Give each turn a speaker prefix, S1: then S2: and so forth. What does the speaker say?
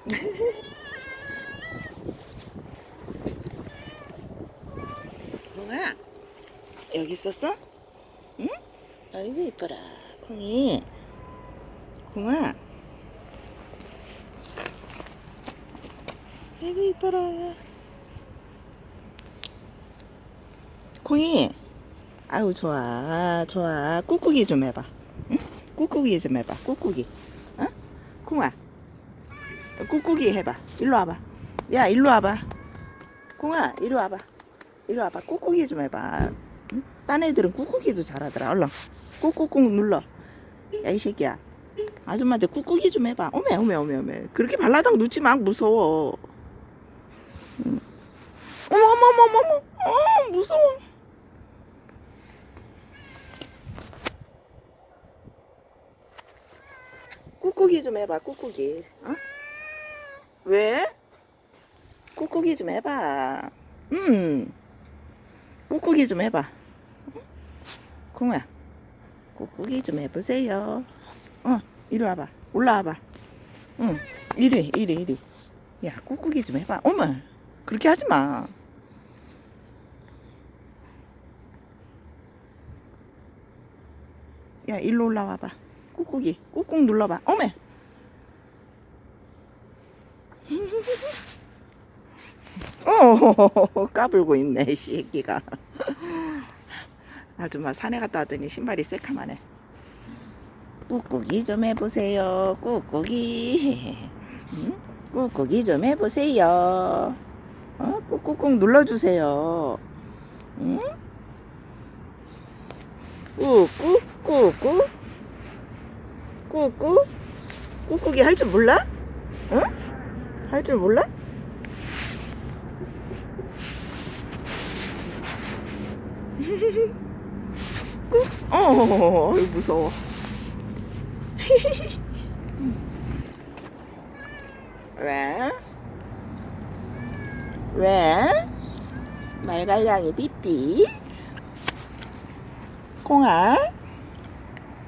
S1: 콩아 여기 있었어? 응? 아이고 이뻐라 콩이 콩아 아이고 이뻐라 콩이 아유 좋아 좋아 꾹꾹이 좀 해봐 응? 꾹꾹이 좀 해봐 꾹꾹이 어? 콩아 꾹꾹이 해봐. 일로 와봐. 야 일로 와봐. 콩아 이리 와봐. 이리 와봐. 꾹꾹이 좀 해봐. 응? 딴 애들은 꾹꾹이도 잘하더라. 얼른 꾹꾹꾹 눌러. 야 이 새끼야. 아줌마한테 꾹꾹이 좀 해봐. 어메 어메 어메 어메. 그렇게 발라당 눕지 마. 무서워. 응. 어머 어머 어머 어머. 어 무서워. 꾹꾹이 좀 해봐 꾹꾹이. 어? 왜? 꾹꾹이 좀 해봐. 음. 꾹꾹이 좀 해봐. 응? 콩아 꾹꾹이 좀 해보세요. 어 이리 와봐. 올라와봐. 응 이리 이리 이리. 야 꾹꾹이 좀 해봐. 어머 그렇게 하지 마. 야 일로 올라와봐. 꾹꾹이 꾹꾹 눌러봐. 어메 까불고 있네 이 새끼가 아줌마 산에 갔다 왔더니 신발이 새카만해 꾹꾹이 좀 해보세요 꾹꾹이 응? 꾹꾹이 좀 해보세요 어? 꾹꾹꾹 눌러주세요 응? 꾹꾹 꾹꾹 꾹꾹 꾹꾹이 할 줄 몰라? 응? 할 줄 몰라? 어, 어이, 무서워. 왜? 왜? 말갈량이 삐삐? 콩아?